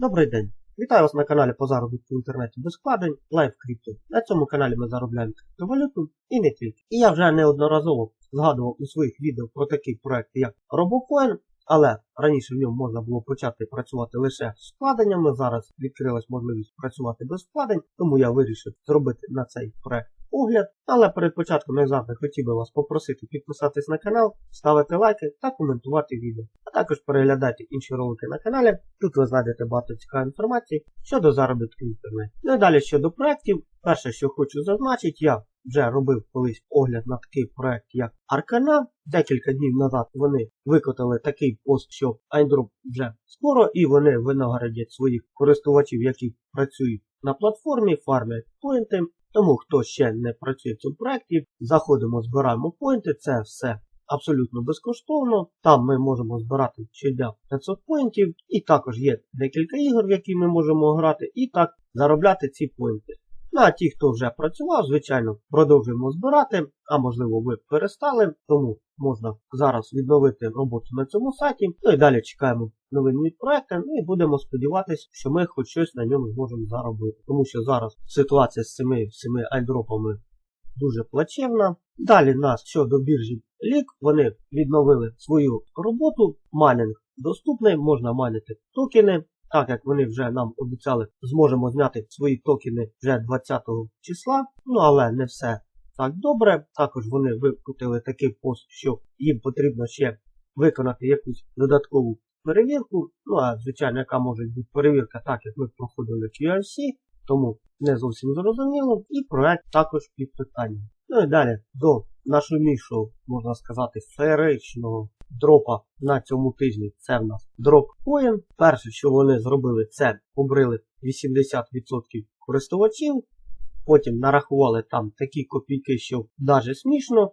Добрий день! Вітаю вас на каналі по заробітку в інтернеті без вкладень Live Crypto. На цьому каналі ми заробляємо криптовалюту і не тільки. І я вже неодноразово згадував у своїх відео про такий проект, як RoboCoin, але раніше в ньому можна було почати працювати лише з вкладеннями. Зараз відкрилась можливість працювати без вкладень, тому я вирішив зробити на цей проект огляд. Але перед початком я завжди хотів би вас попросити підписатись на канал, ставити лайки та коментувати відео. А також переглядайте інші ролики на каналі. Тут ви знайдете багато цікавої інформації щодо заробітку в інтернеті. Ну і далі щодо проєктів. Перше, що хочу зазначити, я вже робив колись огляд на такий проект, як Аркана. Декілька днів назад вони викотали такий пост, що Айндроп вже скоро, і вони винагородять своїх користувачів, які працюють на платформі, фармлять поінти. Тому хто ще не працює в цьому проєкті, заходимо, збираємо поінти, це все абсолютно безкоштовно. Там ми можемо збирати щодня 500 поінтів, і також є декілька ігор, в які ми можемо грати, і так заробляти ці поінти. Ну а ті, хто вже працював, звичайно, продовжуємо збирати, а можливо ви перестали, тому можна зараз відновити роботу на цьому сайті. Ну і далі чекаємо новин від проекту, ну і будемо сподіватися, що ми хоч щось на ньому зможемо заробити. Тому що зараз ситуація з цими всіми айдропами дуже плачевна. Далі нас щодо біржі лік, вони відновили свою роботу. Майнинг доступний, можна майнити токени. Так як вони вже нам обіцяли, зможемо зняти свої токени вже 20 числа. Ну але не все так добре. Також вони викрутили такий пост, що їм потрібно ще виконати якусь додаткову перевірку. Ну а звичайно, яка може бути перевірка, так як ми проходили QRC, тому не зовсім зрозуміло. І проект також під питанням. Ну і далі до нашумішого, можна сказати, феєричного дропа на цьому тижні. Це в нас дроп-коін. Перше, що вони зробили, це обрили 80% користувачів. Потім нарахували там такі копійки, що навіть смішно.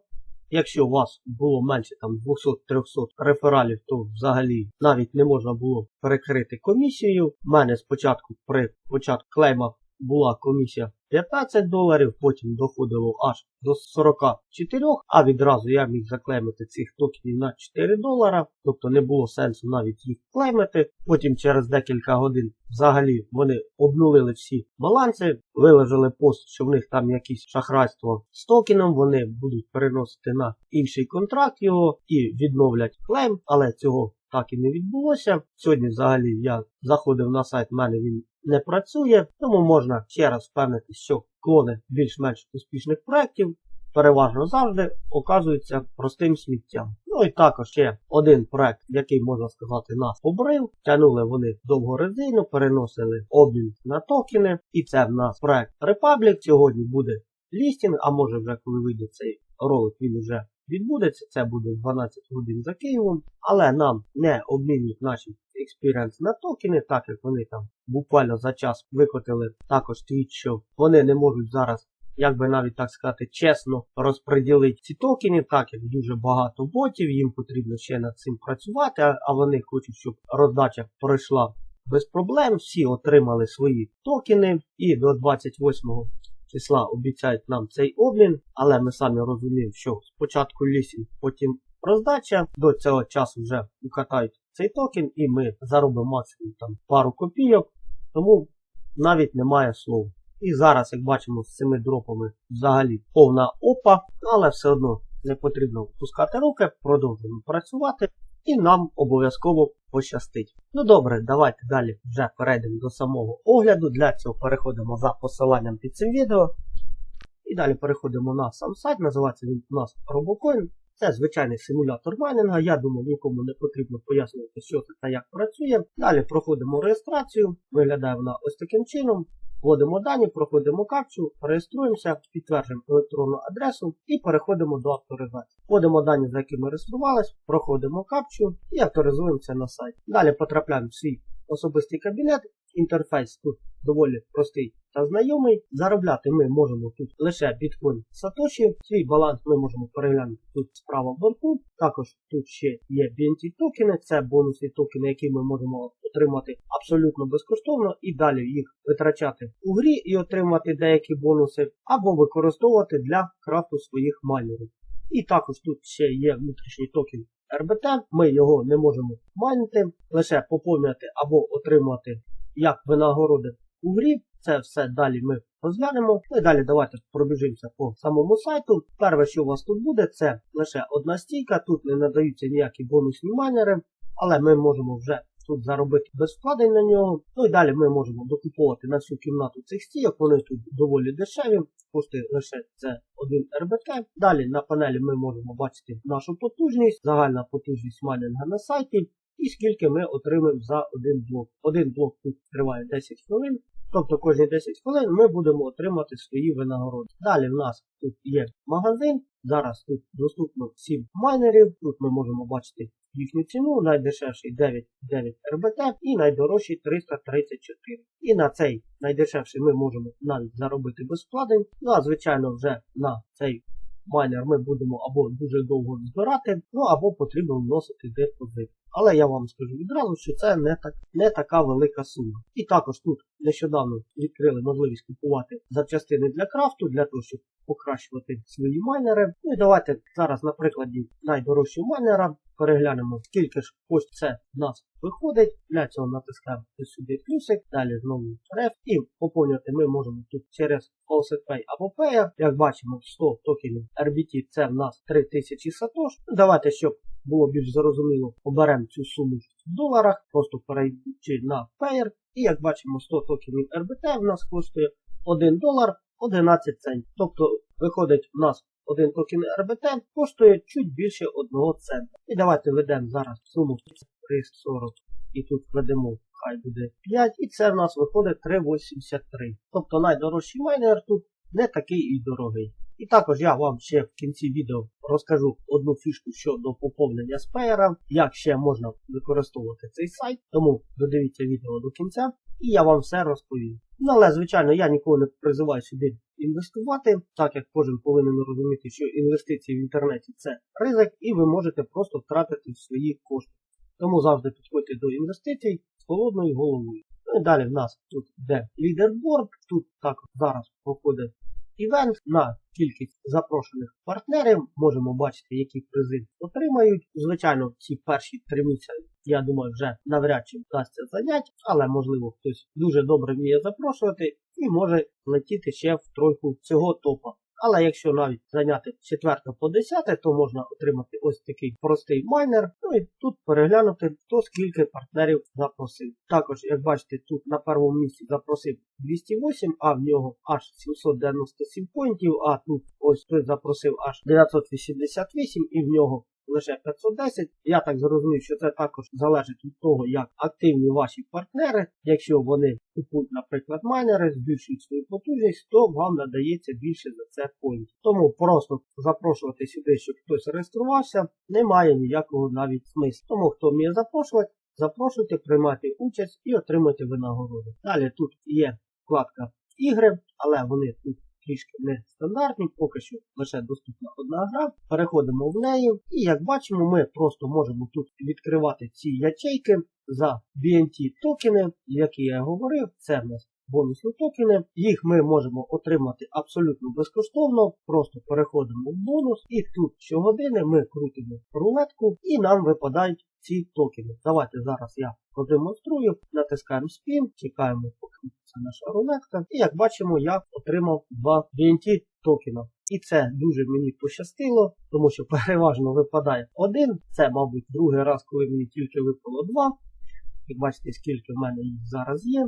Якщо у вас було менше там 200-300 рефералів, то взагалі навіть не можна було перекрити комісію. У мене спочатку при початку клеймах була комісія 15 доларів, потім доходило аж до 44, а відразу я міг заклеймити цих токенів на 4 долара, тобто не було сенсу навіть їх клеймити. Потім через декілька годин взагалі вони обнулили всі баланси, виложили пост, що в них там якісь шахрайство з токеном, вони будуть переносити на інший контракт його і відновлять клейм, але цього так і не відбулося. Сьогодні взагалі я заходив на сайт, в мене він не працює, тому можна ще раз впевнити, що клони більш-менш успішних проєктів переважно завжди оказуються простим сміттям. Ну і також ще один проект, який, можна сказати, нас побрив. Тянули вони довго резину, переносили обмін на токени. І це в нас проект Republic. Сьогодні буде лістінг, а може вже коли вийде цей ролик, він вже відбудеться. Це буде 12 годин за Києвом. Але нам не обмінюють наші Experience на токени, так як вони там буквально за час викотили також твіт, що вони не можуть зараз, як би навіть так сказати, чесно розподілити ці токени, так як дуже багато ботів, їм потрібно ще над цим працювати, а вони хочуть, щоб роздача пройшла без проблем. Всі отримали свої токени і до 28 числа обіцяють нам цей обмін, але ми самі розуміємо, що спочатку лісінг, потім роздача, до цього часу вже укатають цей токен і ми заробимо максимум там пару копійок, тому навіть немає слов. І зараз, як бачимо, з цими дропами взагалі повна опа, але все одно не потрібно впускати руки, продовжуємо працювати і нам обов'язково пощастить. Ну добре, давайте далі вже перейдемо до самого огляду. Для цього переходимо за посиланням під цим відео. І далі переходимо на сам сайт, називається він у нас RoboCoin. Це звичайний симулятор майнинга. Я думаю, нікому не потрібно пояснювати, що це та як працює. Далі проходимо реєстрацію. Виглядає вона ось таким чином. Вводимо дані, проходимо капчу, реєструємося, підтверджуємо електронну адресу і переходимо до авторизації. Вводимо дані, за якими реєструвалися, проходимо капчу і авторизуємося на сайт. Далі потрапляємо в свій особистий кабінет. Інтерфейс тут доволі простий та знайомий. Заробляти ми можемо тут лише біткоін Сатоші. Свій баланс ми можемо переглянути тут справа в банку. Також тут ще є BNT токени, це бонусні токени, які ми можемо отримати абсолютно безкоштовно і далі їх витрачати у грі і отримати деякі бонуси, або використовувати для крафту своїх майнерів. І також тут ще є внутрішній токен RBT, ми його не можемо майнити, лише поповнювати або отримати як винагороди у грі. Це все далі ми розглянемо. Ну і далі давайте пробіжимося по самому сайту. Перше, що у вас тут буде, це лише одна стійка. Тут не надаються ніякі бонусні майнери, але ми можемо вже тут заробити без вкладень на нього. Ну і далі ми можемо докуповувати на всю кімнату цих стійок. Вони тут доволі дешеві. Коштує лише це один РБК. Далі на панелі ми можемо бачити нашу потужність, загальна потужність майнинга на сайті. І скільки ми отримаємо за один блок. Один блок тут триває 10 хвилин. Тобто кожні 10 хвилин ми будемо отримати свої винагороди. Далі в нас тут є магазин. Зараз тут доступно 7 майнерів. Тут ми можемо бачити їхню ціну. Найдешевший 9, 9 РБТ і найдорожчий 334. І на цей найдешевший ми можемо навіть заробити без вкладень. Ну а звичайно вже на цей майнер ми будемо або дуже довго збирати, ну або потрібно вносити депозит. Але я вам скажу відразу, що це не так не така велика сума. І також тут нещодавно відкрили можливість купувати запчастини для крафту, для того, щоб покращувати свої майнери. Ну і давайте зараз на прикладі найдорожчого майнера переглянемо, скільки ж ось це в нас виходить. Для цього натискаємо сюди плюсик, далі знову реф. І поповнювати ми можемо тут через Offset Pay або Pay. Як бачимо, 100 токенів RBT це в нас 3000 сатош. Ну, Давайте, щоб було більш зрозуміло, оберемо цю суму в доларах, просто перейдучи на Payer. І як бачимо, 100 токенів RBT в нас коштує 1 долар 11 центів. Тобто виходить в нас один токен РБТ коштує чуть більше 1 цента. І давайте введемо зараз суму 340 і тут введемо, хай буде 5, і це в нас виходить 3,83. Тобто найдорожчий майнер тут не такий і дорогий. І також я вам ще в кінці відео розкажу одну фішку щодо поповнення спеєра, як ще можна використовувати цей сайт. Тому додивіться відео до кінця і я вам все розповім. Ну але, звичайно, я нікого не призиваю сюди інвестувати, так як кожен повинен розуміти, що інвестиції в інтернеті це ризик, і ви можете просто втратити свої кошти. Тому завжди підходьте до інвестицій з холодною головою. Ну і далі в нас тут йде лідерборд, тут також зараз проходить івент на кількість запрошених партнерів. Можемо бачити, які призи отримають. Звичайно, ці перші три місяці, я думаю, вже навряд чи вдасться зайняти, але можливо хтось дуже добре вміє запрошувати і може летіти ще в тройку цього топа. Але якщо навіть зайняти 4 по 10, то можна отримати ось такий простий майнер. Ну і тут переглянути, хто скільки партнерів запросив. Також, як бачите, тут на першому місці запросив 208, а в нього аж 797 поінтів, а тут ось той запросив аж 988 і в нього лише 510. Я так зрозумів, що це також залежить від того, як активні ваші партнери. Якщо вони купують, наприклад, майнери, збільшують свою потужність, то вам надається більше за це поінтів. Тому просто запрошувати сюди, щоб хтось реєструвався, немає ніякого навіть смислу. Тому хто вміє запрошувати, запрошуйте, приймайте участь і отримайте винагороду. Далі тут є вкладка ігри, але вони тут трішки нестандартні, поки що лише доступна одна гра. Переходимо в неї. І як бачимо, ми просто можемо тут відкривати ці ячейки за BNT токени, які я говорив, це в нас бонусні токени. Їх ми можемо отримати абсолютно безкоштовно. Просто переходимо в бонус, і тут щогодини ми крутимо рулетку і нам випадають ці токени. Давайте зараз я продемонструю, натискаємо спін, чекаємо, поки це наша рулетка. І як бачимо, я отримав два BNT токена. І це дуже мені пощастило, тому що переважно випадає один. Це, мабуть, другий раз, коли мені тільки випало два. Як бачите, скільки в мене їх зараз є.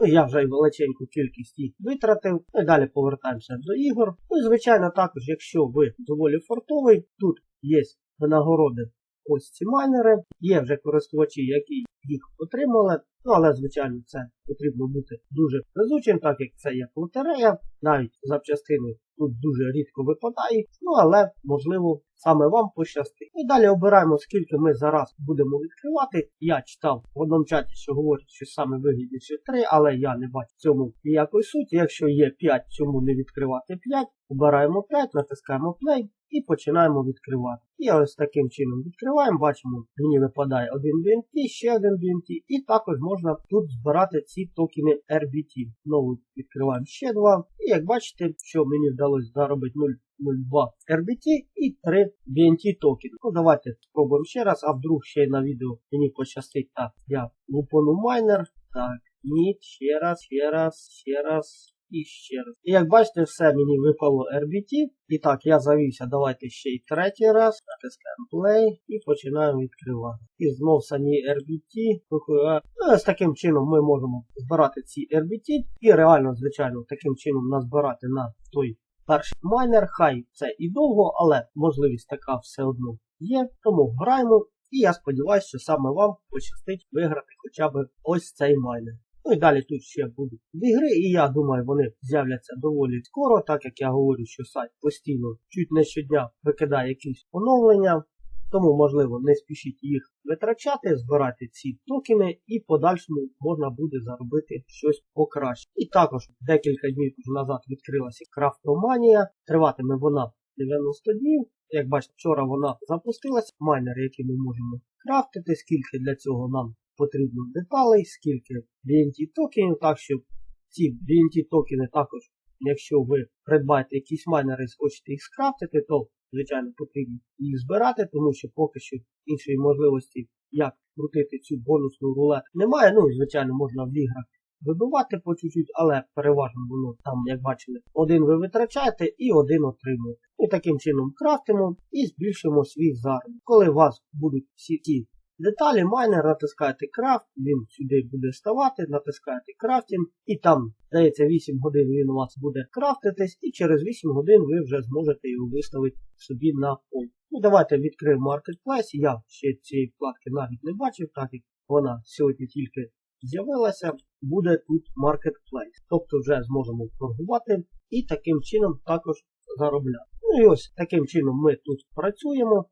Ну, я вже й величеньку кількість їх витратив. Ну і далі повертаємося до ігор. Ну і звичайно, також, якщо ви доволі фортовий, тут є винагороди ось ці майнери. Є вже користувачі, які їх отримали. Ну, але, звичайно, це потрібно бути дуже везучим, так як це як лотерея. Навіть запчастини тут дуже рідко випадають. Ну, але, можливо, саме вам пощастить. І далі обираємо, скільки ми зараз будемо відкривати. Я читав в одному чаті, що говорять, що саме вигідніше 3, але я не бачу в цьому ніякої суті. Якщо є 5, чому не відкривати 5? Обираємо 5, натискаємо play і починаємо відкривати. І ось таким чином відкриваємо, бачимо, мені випадає один BNT, ще один BNT, і також можна тут збирати ці токени RBT. Знову відкриваємо ще два. І як бачите, що мені вдалося заробити 02 RBT і 3 BNT токен. Ну давайте спробуємо ще раз, а вдруг ще на відео мені пощастить. Так, я лупону майнер. Так, ні, ще раз, ще раз, ще раз і ще раз. І як бачите, все мені випало RBT. І так, я завівся, давайте ще й третій раз. Натискаємо play і починаємо відкривати. І знов самі RBT. Ну, ось таким чином ми можемо збирати ці RBT. І реально, звичайно, таким чином назбирати на той перший майнер. Хай це і довго, але можливість така все одно є. Тому граємо. І я сподіваюся, що саме вам пощастить виграти хоча б ось цей майнер. Ну і далі тут ще будуть ігри, і я думаю, вони з'являться доволі скоро, так як я говорю, що сайт постійно чуть не щодня викидає якісь оновлення. Тому, можливо, не спішіть їх витрачати, збирати ці токени, і подальшому можна буде заробити щось покраще. І також декілька днів назад відкрилася крафтоманія. Триватиме вона 90 днів. Як бачите, вчора вона запустилася. Майнери, які ми можемо крафтити, скільки для цього нам потрібно деталей, скільки BNT токенів. Так що ці BNT токени також, якщо ви придбаєте якісь майнери і хочете їх скрафтити, то, звичайно, потрібно їх збирати, тому що поки що іншої можливості, як крутити цю бонусну рулетку, немає. Ну, звичайно, можна в іграх вибивати по чуть-чуть, але переважно воно там, як бачили, один ви витрачаєте і один отримуєте. І таким чином крафтимо і збільшуємо свій заробіток. Коли у вас будуть всі ті деталі, майнер, натискаєте крафт, він сюди буде ставати, натискаєте крафтінг, і там, здається, 8 годин він у вас буде крафтитись, і через 8 годин ви вже зможете його виставити собі на пол. Ну, давайте відкриємо Marketplace. Я ще цієї вкладки навіть не бачив, так як вона сьогодні тільки з'явилася, буде тут Marketplace. Тобто вже зможемо торгувати і таким чином також заробляти. Ну і ось таким чином ми тут працюємо.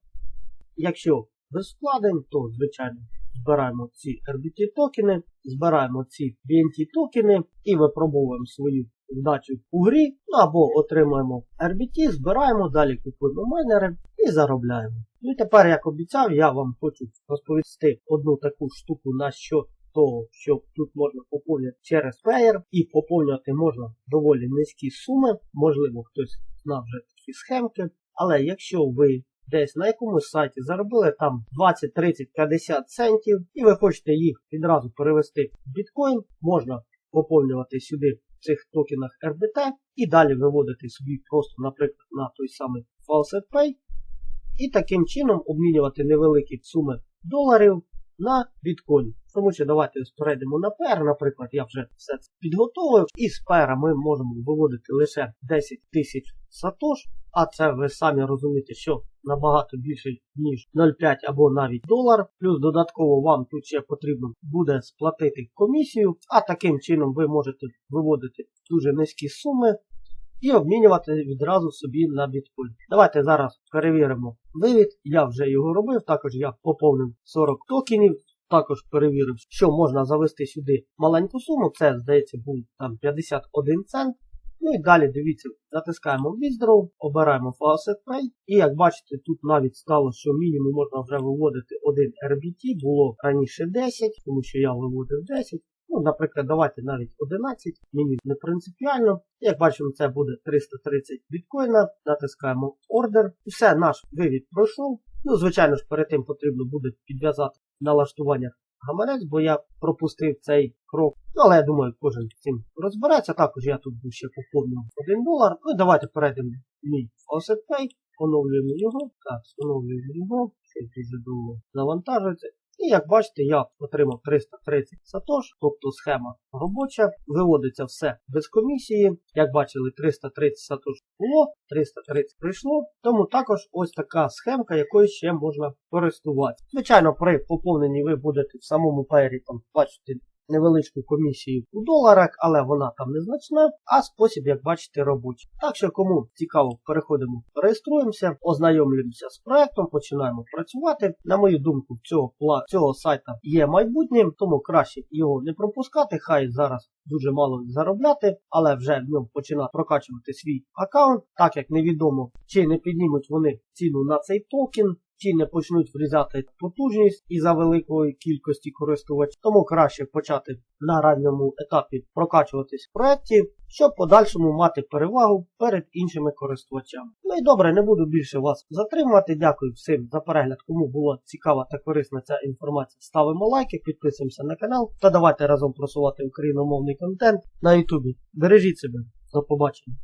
Якщо без вкладень, то, звичайно, збираємо ці RBT токени, збираємо ці BNT токени і випробовуємо свою вдачу у грі, ну або отримуємо RBT, збираємо, далі купуємо майнери і заробляємо. Ну і тепер, як обіцяв, я вам хочу розповісти одну таку штуку на що того, що тут можна поповнювати через Payer, і поповнювати можна доволі низькі суми, можливо, хтось знав вже такі схемки, але якщо ви десь на якомусь сайті заробили там 20, 30, 50 центів, і ви хочете їх відразу перевести в біткоін, можна поповнювати сюди в цих токенах RBT і далі виводити собі просто, наприклад, на той самий Faucet Pay, і таким чином обмінювати невеликі суми доларів на біткоін. Тому що давайте перейдемо на PR, наприклад, я вже все це підготовив, і з PR ми можемо виводити лише 10 тисяч сатош, а це ви самі розумієте, що набагато більше, ніж 0,5 або навіть долар. Плюс додатково вам тут ще потрібно буде сплатити комісію, а таким чином ви можете виводити дуже низькі суми і обмінювати відразу собі на біткоін. Давайте зараз перевіримо вивід. Я вже його робив, також я поповнив 40 токенів. Також перевірив, що можна завести сюди маленьку суму. Це, здається, був там 51 цент. Ну і далі дивіться, затискаємо Withdraw, обираємо Faucet Pay. І як бачите, тут навіть стало, що мінімум можна вже виводити 1 RBT, було раніше 10, тому що я виводив 10. Ну, наприклад, давайте навіть 11, мені не принципіально. Як бачимо, це буде 330 біткоїна. Натискаємо Order. І все, наш вивід пройшов. Ну, звичайно ж, перед тим потрібно буде підв'язати налаштування гаманець, бо я пропустив цей крок. Ну, але я думаю, кожен цим розбереться. Також я тут ще поповнив 1 долар. Ну, і давайте перейдемо в мій Faucet Pay, оновлюємо його. Так, встановлюємо його. Це дуже довго завантажується. І як бачите, я отримав 330 сатош, тобто схема робоча. Виводиться все без комісії. Як бачили, 330 сатош було, 330 прийшло. Тому також ось така схемка, якою ще можна користуватися. Звичайно, при поповненні ви будете в самому пері там бачити невеличку комісію у доларах, але вона там незначна, а спосіб, як бачите, робочий. Так що, кому цікаво, переходимо, реєструємося, ознайомлюємося з проектом, починаємо працювати. На мою думку, цього, цього сайта є майбутнє, тому краще його не пропускати. Хай зараз дуже мало заробляти, але вже в ньому починати прокачувати свій аккаунт, так як невідомо, чи не піднімуть вони ціну на цей токен, чи не почнуть врізати потужність із-за великої кількості користувачів. Тому краще почати на ранньому етапі прокачуватись в проєкті, щоб подальшому мати перевагу перед іншими користувачами. Ну і добре, не буду більше вас затримувати. Дякую всім за перегляд. Кому була цікава та корисна ця інформація, ставимо лайки, підписуємося на канал та давайте разом просувати україномовний різний контент на Ютубі. Бережіть себе. До побачення.